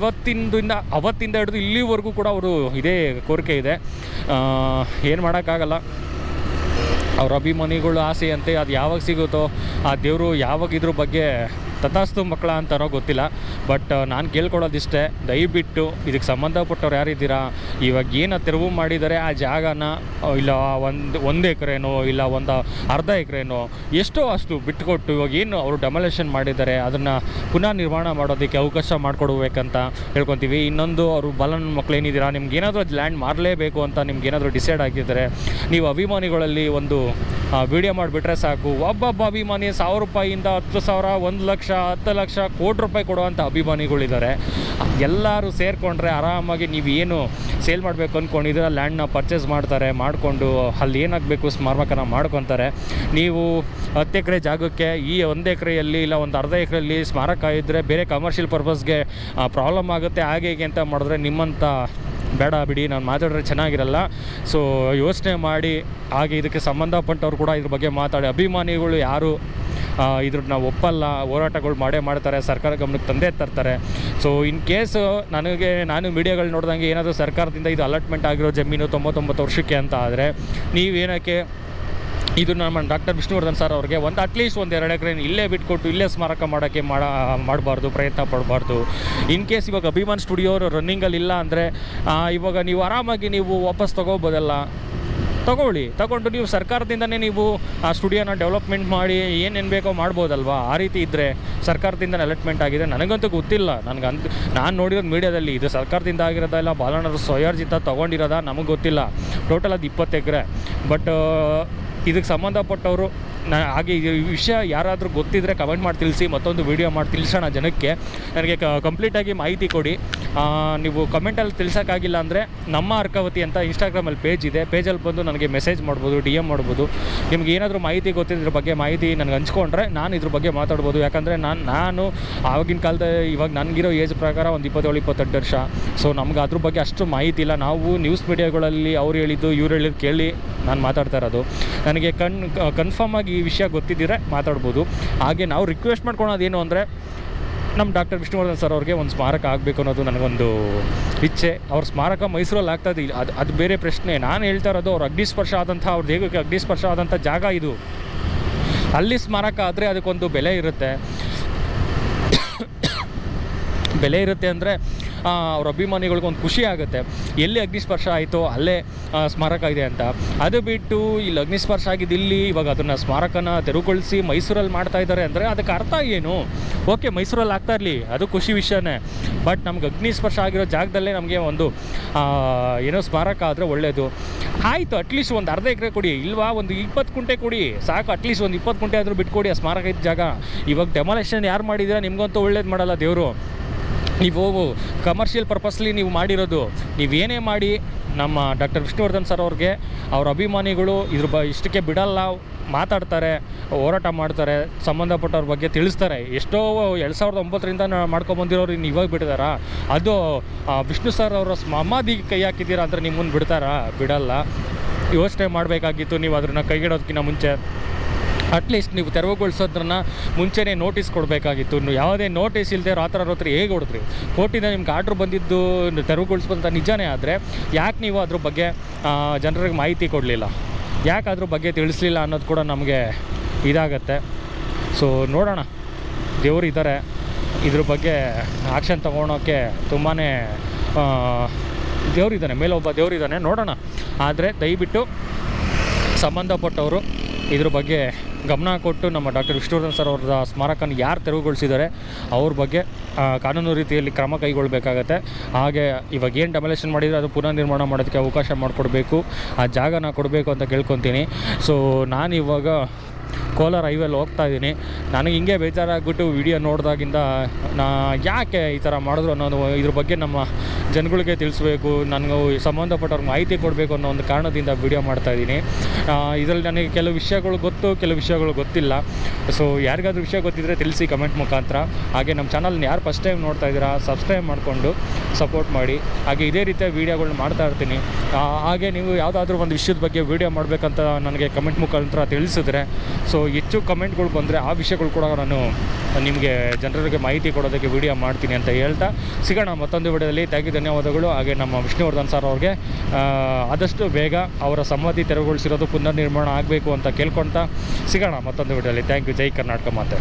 ಇವತ್ತಿಂದಿಂದ ಅವತ್ತಿಂದ ಹಿಡಿದು ಇಲ್ಲಿವರೆಗೂ ಕೂಡ ಅವರು ಇದೇ ಕೋರಿಕೆ ಇದೆ. ಏನು ಮಾಡೋಕ್ಕಾಗಲ್ಲ. ಅವ್ರ ಅಭಿಮಾನಿಗಳು ಆಸೆ ಅಂತೆ ಅದು ಯಾವಾಗ ಸಿಗುತ್ತೋ, ಆ ದೇವರು ಯಾವಾಗ ಇದ್ರ ಬಗ್ಗೆ ತಥಾಸ್ತು ಮಕ್ಕಳ ಅಂತಾರೋ ಗೊತ್ತಿಲ್ಲ ಬಟ್ ನಾನು ಕೇಳ್ಕೊಳ್ಳೋದಿಷ್ಟೇ, ದಯವಿಟ್ಟು ಇದಕ್ಕೆ ಸಂಬಂಧಪಟ್ಟವ್ರು ಯಾರಿದ್ದೀರಾ? ಇವಾಗ ಏನು ತೆರವು ಮಾಡಿದರೆ ಆ ಜಾಗನ ಇಲ್ಲ ಒಂದು ಒಂದು ಎಕರೆನೋ, ಇಲ್ಲ ಒಂದು ಅರ್ಧ ಎಕರೆನೋ, ಎಷ್ಟೋ ಅಷ್ಟು ಬಿಟ್ಟುಕೊಟ್ಟು ಇವಾಗ ಏನು ಅವರು ಡೆಮೊಲೇಷನ್ ಮಾಡಿದ್ದಾರೆ, ಅದನ್ನು ಪುನಃ ನಿರ್ಮಾಣ ಮಾಡೋದಕ್ಕೆ ಅವಕಾಶ ಮಾಡಿಕೊಡ್ಬೇಕಂತ ಹೇಳ್ಕೊತೀವಿ. ಇನ್ನೊಂದು, ಅವರು ಬಲನ್ ಮಕ್ಕಳು ಏನಿದ್ದೀರಾ ನಿಮ್ಗೆ ಏನಾದರೂ ಲ್ಯಾಂಡ್ ಮಾರಲೇಬೇಕು ಅಂತ ನಿಮ್ಗೆ ಏನಾದರೂ ಡಿಸೈಡ್ ಆಗಿದ್ದರೆ, ನೀವು ಅಭಿಮಾನಿಗಳಲ್ಲಿ ಒಂದು ವಿಡಿಯೋ ಮಾಡಿಬಿಟ್ರೆ ಸಾಕು. ಒಬ್ಬೊಬ್ಬ ಅಭಿಮಾನಿ ಸಾವಿರ ರೂಪಾಯಿಯಿಂದ ಹತ್ತು ಸಾವಿರ, ಒಂದು ಲಕ್ಷ, ಹತ್ತು ಲಕ್ಷ, ಕೋಟಿ ರೂಪಾಯಿ ಕೊಡುವಂಥ ಅಭಿಮಾನಿಗಳಿದ್ದಾರೆ. ಎಲ್ಲರೂ ಸೇರಿಕೊಂಡ್ರೆ ಆರಾಮಾಗಿ ನೀವು ಏನು ಸೇಲ್ ಮಾಡಬೇಕು ಅಂದ್ಕೊಂಡಿದ್ರೆ ಲ್ಯಾಂಡ್ನ ಪರ್ಚೇಸ್ ಮಾಡ್ತಾರೆ, ಮಾಡಿಕೊಂಡು ಅಲ್ಲಿ ಏನಾಗಬೇಕು, ಸ್ಮಾರಕನ ಮಾಡ್ಕೊತಾರೆ. ನೀವು ಹತ್ತು ಎಕರೆ ಜಾಗಕ್ಕೆ ಈ ಒಂದು ಎಕರೆಯಲ್ಲಿ ಇಲ್ಲ, ಒಂದು ಅರ್ಧ ಎಕರೆಯಲ್ಲಿ ಸ್ಮಾರಕ ಇದ್ದರೆ ಬೇರೆ ಕಮರ್ಷಿಯಲ್ ಪರ್ಪಸ್ಗೆ ಪ್ರಾಬ್ಲಮ್ ಆಗುತ್ತೆ. ಹಾಗೆ ಹೀಗೆ ಅಂತ ಮಾಡಿದ್ರೆ ನಿಮ್ಮಂಥ ಬೇಡ ಬಿಡಿ, ನಾನು ಮಾತಾಡಿದ್ರೆ ಚೆನ್ನಾಗಿರಲ್ಲ. ಸೊ ಯೋಚನೆ ಮಾಡಿ, ಹಾಗೆ ಇದಕ್ಕೆ ಸಂಬಂಧಪಟ್ಟವ್ರು ಕೂಡ ಇದ್ರ ಬಗ್ಗೆ ಮಾತಾಡಿ. ಅಭಿಮಾನಿಗಳು ಯಾರು ಇದ್ರನ್ನ ಒಪ್ಪಲ್ಲ, ಹೋರಾಟಗಳು ಮಾಡೇ ಮಾಡ್ತಾರೆ, ಸರ್ಕಾರ ಗಮನಕ್ಕೆ ತಂದೇ ತರ್ತಾರೆ. ಸೊ ಇನ್ ಕೇಸ್ ನನಗೆ, ನಾನು ಮೀಡಿಯಾಗಳು ನೋಡ್ದಂಗೆ ಏನಾದರೂ ಸರ್ಕಾರದಿಂದ ಇದು ಅಲಾಟ್ಮೆಂಟ್ ಆಗಿರೋ ಜಮೀನು ತೊಂಬತ್ತೊಂಬತ್ತು ವರ್ಷಕ್ಕೆ ಅಂತ ಆದರೆ ನೀವೇನಕ್ಕೆ ಇದು ನಮ್ಮ ಡಾಕ್ಟರ್ ವಿಷ್ಣುವರ್ಧನ್ ಸರ್ ಅವ್ರಿಗೆ ಒಂದು ಅಟ್ಲೀಸ್ಟ್ ಒಂದು ಎರಡು ಎಕರೆ ಇಲ್ಲೇ ಬಿಟ್ಕೊಟ್ಟು ಇಲ್ಲೇ ಸ್ಮಾರಕ ಮಾಡೋಕ್ಕೆ ಮಾಡ, ಮಾಡಬಾರ್ದು, ಪ್ರಯತ್ನ ಪಡಬಾರ್ದು. ಇನ್ ಕೇಸ್ ಇವಾಗ ಅಭಿಮಾನ್ ಸ್ಟುಡಿಯೋ ರನ್ನಿಂಗಲ್ಲಿ ಇಲ್ಲ ಅಂದರೆ ಇವಾಗ ನೀವು ಆರಾಮಾಗಿ ನೀವು ವಾಪಸ್ ತೊಗೋಬೋದಲ್ಲ? ತಗೊಳ್ಳಿ. ತಗೊಂಡು ನೀವು ಸರ್ಕಾರದಿಂದನೇ ನೀವು ಆ ಸ್ಟುಡಿಯೋನ ಡೆವಲಪ್ಮೆಂಟ್ ಮಾಡಿ ಏನೇನು ಬೇಕೋ ಮಾಡ್ಬೋದಲ್ವಾ? ಆ ರೀತಿ ಇದ್ದರೆ ಸರ್ಕಾರದಿಂದ ಅಲಾಟ್ಮೆಂಟ್ ಆಗಿದೆ. ನನಗಂತೂ ಗೊತ್ತಿಲ್ಲ. ನನಗಂತ ನಾನು ನೋಡಿರೋದು ಮೀಡಿಯಾದಲ್ಲಿ ಇದು ಸರ್ಕಾರದಿಂದ ಆಗಿರೋದ ಇಲ್ಲ ಬಾಲಣ್ಣರು ಸ್ವಯರ್ಜಿತ ತೊಗೊಂಡಿರೋದ ನಮಗೆ ಗೊತ್ತಿಲ್ಲ. ಟೋಟಲ್ ಅದು ಇಪ್ಪತ್ತು ಎಕರೆ. ಬಟ್ ಇದಕ್ಕೆ ಸಂಬಂಧಪಟ್ಟವರು ನಾ ಹಾಗೆ ಈ ವಿಷಯ ಯಾರಾದರೂ ಗೊತ್ತಿದ್ದರೆ ಕಮೆಂಟ್ ಮಾಡಿ ತಿಳಿಸಿ, ಮತ್ತೊಂದು ವೀಡಿಯೋ ಮಾಡಿ ತಿಳಿಸೋಣ ಜನಕ್ಕೆ. ನನಗೆ ಕಂಪ್ಲೀಟಾಗಿ ಮಾಹಿತಿ ಕೊಡಿ. ನೀವು ಕಮೆಂಟಲ್ಲಿ ತಿಳಿಸೋಕ್ಕಾಗಿಲ್ಲ ಅಂದರೆ ನಮ್ಮ ಅರ್ಕಾವತಿ ಅಂತ ಇನ್ಸ್ಟಾಗ್ರಾಮಲ್ಲಿ ಪೇಜ್ ಇದೆ. ಪೇಜಲ್ಲಿ ಬಂದು ನನಗೆ ಮೆಸೇಜ್ ಮಾಡ್ಬೋದು ಡಿ ಎಂ ಮಾಡ್ಬೋದು. ನಿಮ್ಗೆ ಏನಾದರೂ ಮಾಹಿತಿ ಗೊತ್ತಿದ್ರ ಬಗ್ಗೆ ಮಾಹಿತಿ ನನಗೆ ಹಂಚ್ಕೊಂಡ್ರೆ ನಾನು ಇದ್ರ ಬಗ್ಗೆ ಮಾತಾಡ್ಬೋದು. ಯಾಕಂದರೆ ನಾನು ನಾನು ಆವಾಗಿನ ಕಾಲದ ಇವಾಗ ನನಗಿರೋ ಏಜ್ ಪ್ರಕಾರ ಒಂದು ಇಪ್ಪತ್ತೇಳು, ಇಪ್ಪತ್ತೆಂಟು ವರ್ಷ. ಸೊ ನಮ್ಗೆ ಅದ್ರ ಬಗ್ಗೆ ಅಷ್ಟು ಮಾಹಿತಿ ಇಲ್ಲ. ನಾವು ನ್ಯೂಸ್ ಮೀಡಿಯಾಗಳಲ್ಲಿ ಅವ್ರು ಹೇಳಿದ್ದು, ಇವ್ರು ಹೇಳಿದ್ದು ಕೇಳಿ. ನಾನು ಮಾತಾಡ್ತಾ ಇರೋದು. ನನಗೆ ಕಣ್ ಕನ್ಫರ್ಮ್ ಆಗಿ ಈ ವಿಷಯ ಗೊತ್ತಿದ್ದರೆ ಮಾತಾಡ್ಬೋದು. ಹಾಗೆ ನಾವು ರಿಕ್ವೆಸ್ಟ್ ಮಾಡ್ಕೊಳೋದೇನು ಅಂದರೆ ನಮ್ಮ ಡಾಕ್ಟರ್ ವಿಷ್ಣುವರ್ಧನ್ ಸರ್ ಅವ್ರಿಗೆ ಒಂದು ಸ್ಮಾರಕ ಆಗಬೇಕು ಅನ್ನೋದು ನನಗೊಂದು ಇಚ್ಛೆ. ಅವ್ರ ಸ್ಮಾರಕ ಮೈಸೂರಲ್ಲಿ ಆಗ್ತದೆ ಅದು ಅದು ಬೇರೆ ಪ್ರಶ್ನೆ. ನಾನು ಹೇಳ್ತಾ ಇರೋದು ಅವ್ರ ಅಗ್ನಿಸ್ಪರ್ಶ ಆದಂಥ, ಅವ್ರ ದೇಹಕ್ಕೆ ಅಗ್ನಿಸ್ಪರ್ಶ ಆದಂಥ ಜಾಗ ಇದು. ಅಲ್ಲಿ ಸ್ಮಾರಕ ಆದರೆ ಅದಕ್ಕೊಂದು ಬೆಲೆ ಇರುತ್ತೆ. ಬೆಲೆ ಇರುತ್ತೆ ಅಂದರೆ ಅವ್ರ ಅಭಿಮಾನಿಗಳಿಗೊಂದು ಖುಷಿ ಆಗುತ್ತೆ. ಎಲ್ಲಿ ಅಗ್ನಿಸ್ಪರ್ಶ ಆಯಿತೋ ಅಲ್ಲೇ ಸ್ಮಾರಕ ಇದೆ ಅಂತ. ಅದು ಬಿಟ್ಟು ಇಲ್ಲಿ ಅಗ್ನಿಸ್ಪರ್ಶ ಆಗಿದ್ದು ಇಲ್ಲಿ ಇವಾಗ ಅದನ್ನು ಸ್ಮಾರಕನ ತೆರವುಗೊಳಿಸಿ ಮೈಸೂರಲ್ಲಿ ಮಾಡ್ತಾ ಇದ್ದಾರೆ ಅಂದರೆ ಅದಕ್ಕೆ ಅರ್ಥ ಏನು? ಓಕೆ, ಮೈಸೂರಲ್ಲಿ ಆಗ್ತಾ ಇರಲಿ. ಅದು ಖುಷಿ ವಿಷಯನೇ. ಬಟ್ ನಮ್ಗೆ ಅಗ್ನಿಸ್ಪರ್ಶ ಆಗಿರೋ ಜಾಗದಲ್ಲೇ ನಮಗೆ ಒಂದು ಏನೋ ಸ್ಮಾರಕ ಆದರೆ ಒಳ್ಳೆಯದು ಆಯಿತು ಅಟ್ಲೀಸ್ಟ್ ಒಂದು ಅರ್ಧ ಎಕರೆ ಕೊಡಿ. ಇಲ್ವಾ, ಒಂದು ಇಪ್ಪತ್ತು ಕುಂಟೆ ಕೊಡಿ. ಸಾಕು ಅಟ್ಲೀಸ್ಟ್ ಒಂದು ಇಪ್ಪತ್ತು ಕುಂಟೆ ಆದರೂ ಬಿಟ್ಕೊಡಿ ಆ ಸ್ಮಾರಕ ಇದ್ದ ಜಾಗ. ಇವಾಗ ಡೆಮಾಲೇಷನ್ ಯಾರು ಮಾಡಿದ್ದೀರಾ ನಿಮಗಂತೂ ಒಳ್ಳೇದು ಮಾಡಲ್ಲ ದೇವರು. ನೀವು ಕಮರ್ಷಿಯಲ್ ಪರ್ಪಸ್ಲಿ ನೀವು ಮಾಡಿರೋದು, ನೀವೇನೇ ಮಾಡಿ ನಮ್ಮ ಡಾಕ್ಟರ್ ವಿಷ್ಣುವರ್ಧನ್ ಸರ್ ಅವ್ರಿಗೆ ಅವ್ರ ಅಭಿಮಾನಿಗಳು ಇದ್ರ ಬ, ಇಷ್ಟಕ್ಕೆ ಬಿಡಲ್ಲ, ಮಾತಾಡ್ತಾರೆ, ಹೋರಾಟ ಮಾಡ್ತಾರೆ, ಸಂಬಂಧಪಟ್ಟವ್ರ ಬಗ್ಗೆ ತಿಳಿಸ್ತಾರೆ. ಎಷ್ಟೋ ಎರಡು ಸಾವಿರದ ಒಂಬತ್ತರಿಂದ ಮಾಡ್ಕೊಂಬಂದಿರೋರು ಇನ್ನು ಇವಾಗ ಬಿಡ್ತಾರಾ ಅದು ವಿಷ್ಣು ಸರ್ ಅವರ ಸಮಾಧಿಗೆ ಕೈ ಹಾಕಿದ್ದೀರಾ ಅಂದರೆ ನಿಮ್ಮನ್ನು ಬಿಡ್ತಾರಾ? ಬಿಡಲ್ಲ. ಯೋಚನೆ ಮಾಡಬೇಕಾಗಿತ್ತು, ನೀವು ಅದನ್ನು ಕೈಗಿಡೋದಕ್ಕಿಂತ ಮುಂಚೆ. ಅಟ್ಲೀಸ್ಟ್ ನೀವು ತೆರವುಗೊಳಿಸೋದ್ರನ್ನ ಮುಂಚೆನೇ ನೋಟಿಸ್ ಕೊಡಬೇಕಾಗಿತ್ತು. ಇನ್ನು ಯಾವುದೇ ನೋಟಿಸ್ ಇಲ್ಲದೆ ರಾತ್ರಿ ರಾತ್ರಿ ಹೇಗೆ ಹೊಡೆದ್ರಿ? ಕೋರ್ಟಿಂದ ನಿಮ್ಗೆ ಆರ್ಡ್ರ್ ಬಂದಿದ್ದು ತೆರವುಗೊಳಿಸ್ಬಂತ ನಿಜಾನೇ ಆದರೆ ಯಾಕೆ ನೀವು ಅದ್ರ ಬಗ್ಗೆ ಜನರಿಗೆ ಮಾಹಿತಿ ಕೊಡಲಿಲ್ಲ? ಯಾಕೆ ಅದ್ರ ಬಗ್ಗೆ ತಿಳಿಸ್ಲಿಲ್ಲ ಅನ್ನೋದು ಕೂಡ ನಮಗೆ ಇದಾಗತ್ತೆ. ಸೊ ನೋಡೋಣ. ದೇವರು ಇದ್ದಾರೆ ಇದ್ರ ಬಗ್ಗೆ ಆ್ಯಕ್ಷನ್ ತೊಗೊಳೋಕ್ಕೆ ತುಂಬಾ ದೇವರಿದ್ದಾನೆ ಮೇಲೆ ಒಬ್ಬ ದೇವರಿದ್ದಾನೆ ನೋಡೋಣ. ಆದರೆ ದಯವಿಟ್ಟು ಸಂಬಂಧಪಟ್ಟವರು ಇದ್ರ ಬಗ್ಗೆ ಗಮನ ಕೊಟ್ಟು ನಮ್ಮ ಡಾಕ್ಟರ್ ವಿಷ್ಣುವರ್ಧನ್ ಸರ್ ಅವ್ರ ಸ್ಮಾರಕನ ಯಾರು ತೆರವುಗೊಳಿಸಿದ್ದಾರೆ, ಅವ್ರ ಬಗ್ಗೆ ಕಾನೂನು ರೀತಿಯಲ್ಲಿ ಕ್ರಮ ಕೈಗೊಳ್ಳಬೇಕಾಗತ್ತೆ ಹಾಗೆ ಇವಾಗ ಏನು ಡೆಮಲೇಷನ್ ಮಾಡಿದರೆ ಅದು ಪುನರ್ ನಿರ್ಮಾಣ ಮಾಡೋದಕ್ಕೆ ಅವಕಾಶ ಮಾಡಿಕೊಡ್ಬೇಕು, ಆ ಜಾಗನ ಕೊಡಬೇಕು ಅಂತ ಕೇಳ್ಕೊತೀನಿ. ಸೊ ನಾನು ಇವಾಗ ಕೋಲಾರ ಹೈವೇಲಿ ಹೋಗ್ತಾ ಇದ್ದೀನಿ. ನನಗೆ ಹಿಂಗೆ ಬೇಜಾರಾಗ್ಬಿಟ್ಟು ವಿಡಿಯೋ ನೋಡಿದಾಗಿಂದ ನಾ ಯಾಕೆ ಈ ಥರ ಮಾಡಿದ್ರು ಅನ್ನೋದು ಇದ್ರ ಬಗ್ಗೆ ನಮ್ಮ ಜನಗಳಿಗೆ ತಿಳಿಸ್ಬೇಕು, ನನಗೆ ಸಂಬಂಧಪಟ್ಟವ್ರಿಗೆ ಮಾಹಿತಿ ಕೊಡಬೇಕು ಅನ್ನೋ ಒಂದು ಕಾರಣದಿಂದ ವಿಡಿಯೋ ಮಾಡ್ತಾ ಇದ್ದೀನಿ. ಇದರಲ್ಲಿ ನನಗೆ ಕೆಲವು ವಿಷಯಗಳು ಗೊತ್ತು, ಕೆಲವು ವಿಷಯಗಳು ಗೊತ್ತಿಲ್ಲ. ಸೊ ಯಾರಿಗಾದ್ರೂ ವಿಷಯ ಗೊತ್ತಿದ್ದರೆ ತಿಳಿಸಿ ಕಮೆಂಟ್ ಮುಖಾಂತರ. ಹಾಗೆ ನಮ್ಮ ಚಾನಲ್ನ ಯಾರು ಫಸ್ಟ್ ಟೈಮ್ ನೋಡ್ತಾ ಇದ್ದೀರಾ ಸಬ್ಸ್ಕ್ರೈಬ್ ಮಾಡಿಕೊಂಡು ಸಪೋರ್ಟ್ ಮಾಡಿ. ಹಾಗೆ ಇದೇ ರೀತಿಯ ವೀಡಿಯೋಗಳನ್ನ ಮಾಡ್ತಾ ಇರ್ತೀನಿ. ಹಾಗೆ ನೀವು ಯಾವುದಾದ್ರೂ ಒಂದು ವಿಷಯದ ಬಗ್ಗೆ ವೀಡಿಯೋ ಮಾಡಬೇಕಂತ ನನಗೆ ಕಮೆಂಟ್ ಮುಖಾಂತರ ತಿಳಿಸಿದ್ರೆ ಸೊ ಹೆಚ್ಚು ಕಮೆಂಟ್ಗಳು ಬಂದರೆ ಆ ವಿಷಯಗಳು ಕೂಡ ನಾನು ನಿಮಗೆ ಜನರಿಗೆ ಮಾಹಿತಿ ಕೊಡೋದಕ್ಕೆ ವಿಡಿಯೋ ಮಾಡ್ತೀನಿ ಅಂತ ಹೇಳ್ತಾ ಸಿಗೋಣ ಮತ್ತೊಂದು ವಿಡಿಯೋದಲ್ಲಿ. ತ್ಯಾಗಿ ಧನ್ಯವಾದಗಳು. ಹಾಗೆ ನಮ್ಮ ವಿಷ್ಣುವರ್ಧನ್ ಸರ್ ಅವ್ರಿಗೆ ಆದಷ್ಟು ಬೇಗ ಅವರ ಸಮ್ಮತಿ ತೆರವುಗೊಳಿಸಿರೋದು ಪುನರ್ನಿರ್ಮಾಣ ಆಗಬೇಕು ಅಂತ ಕೇಳ್ಕೊಳ್ತಾ ಸಿಗೋಣ ಮತ್ತೊಂದು ವಿಡಿಯೋದಲ್ಲಿ. ಥ್ಯಾಂಕ್ ಯು ಜೈ ಕರ್ನಾಟಕ ಮಾತೆ.